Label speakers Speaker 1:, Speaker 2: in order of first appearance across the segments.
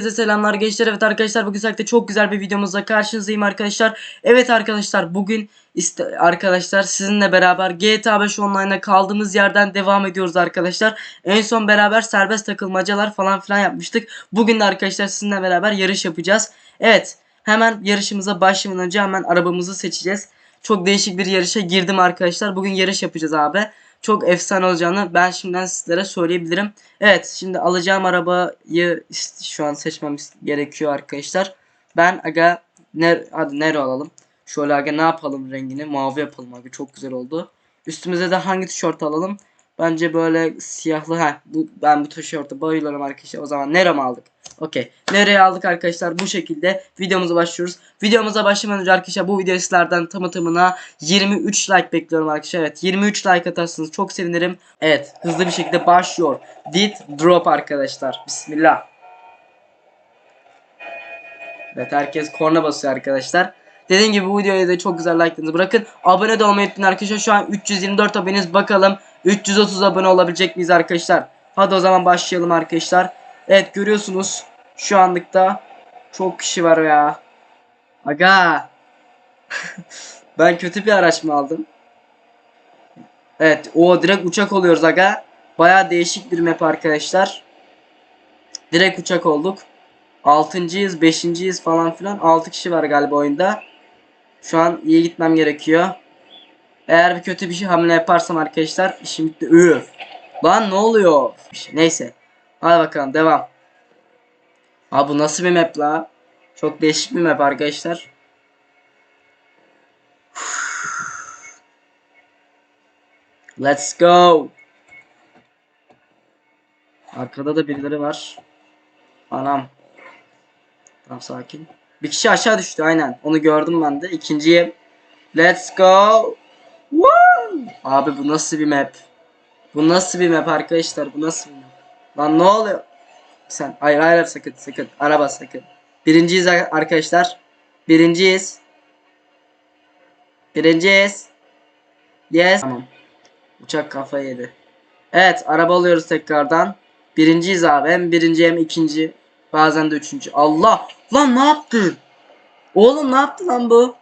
Speaker 1: Herkese selamlar gençler. Evet arkadaşlar bugün sizlerle çok güzel bir videomuzla karşınızdayım arkadaşlar. Evet arkadaşlar bugün iste arkadaşlar sizinle beraber GTA 5 Online'a kaldığımız yerden devam ediyoruz arkadaşlar. En son beraber serbest takılmacalar falan filan yapmıştık. Bugün de arkadaşlar sizinle beraber yarış yapacağız. Evet hemen yarışımıza başlamadan önce hemen arabamızı seçeceğiz. Çok değişik bir yarışa girdim arkadaşlar. Bugün yarış yapacağız abi. Çok efsane olacağını ben şimdiden sizlere söyleyebilirim. Evet şimdi alacağım arabayı şu an seçmemiz gerekiyor arkadaşlar. Ben aga ner hadi Nero alalım. Şöyle aga ne yapalım rengini mavi yapalım aga çok güzel oldu. Üstümüze de hangi tişört alalım? Bence böyle siyahlı ha bu ben bu tişörte bayılıyorum arkadaşlar. O zaman Nero mu aldık? Okey. Nero'yu aldık arkadaşlar bu şekilde videomuza başlıyoruz. Videomuza başlamadan önce arkadaşlar bu video sizlerden tamı tamına 23 like bekliyorum arkadaşlar. Evet 23 like atarsanız çok sevinirim. Evet hızlı bir şekilde başlıyor. Did drop arkadaşlar. Bismillah. Evet herkes korna basıyor arkadaşlar. Dediğim gibi bu videoya da çok güzel like'larınızı bırakın. Abone de olmayı unutmayın arkadaşlar. Şu an 324 aboneniz bakalım. 330 abone olabilecek miyiz arkadaşlar? Hadi o zaman başlayalım arkadaşlar. Evet görüyorsunuz. Şu anlıkta çok kişi var ya. Aga. ben kötü bir araç mı aldım? Evet o direkt uçak oluyoruz aga. Baya değişik bir map arkadaşlar. Direkt uçak olduk. 6.'yız 5.'yiz falan filan. 6 kişi var galiba oyunda. Şu an iyi gitmem gerekiyor. Eğer bir kötü bir şey hamle yaparsam arkadaşlar bitti. Üf. Lan ne oluyor? Neyse. Hadi bakalım devam. Abi bu nasıl bir map la? Çok değişik bir map arkadaşlar. Let's go. Arkada da birileri var. Anam. Tamam sakin. Bir kişi aşağı düştü aynen. Onu gördüm ben de. İkinciyim. Let's go. Abi bu nasıl bir map? Bu nasıl bir map arkadaşlar? Bu nasıl bir map? Lan ne oluyor? Sen hayır hayır sakın sakın. Araba sakın. Birinciyiz ar- arkadaşlar. Birinciyiz. Birinciyiz. Yes. Tamam. Uçak kafayı yedi. Evet araba alıyoruz tekrardan. Birinciyiz abi. Hem birinci hem ikinci. Bazen de üçüncü. Allah! Lan ne yaptın? Oğlum ne yaptı lan bu?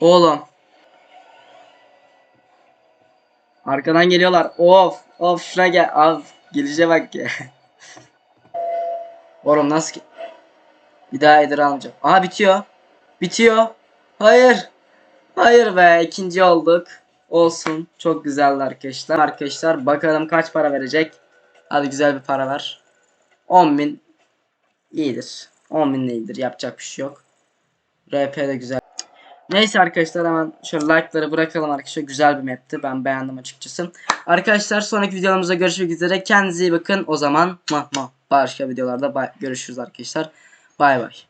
Speaker 1: Oğlum. Arkadan geliyorlar. Of. Of şuna gel. Abi gelişe bak ya. Oğlum nasıl ki? Bir daha Eder almayacağım. Aha bitiyor. Bitiyor. Hayır. Hayır be ikinci olduk. Olsun. Çok güzeldi arkadaşlar. Arkadaşlar bakalım kaç para verecek. Hadi güzel bir para ver. 10.000 iyidir. 10.000 iyidir. Yapacak bir şey yok. RP de güzel. Neyse arkadaşlar hemen şöyle like'ları bırakalım arkadaşlar. Güzel bir map'ti. Ben beğendim açıkçası. Arkadaşlar sonraki videolarımızda görüşmek üzere. Kendinize iyi bakın. O zaman ma ma başka videolarda görüşürüz arkadaşlar. Bay bay.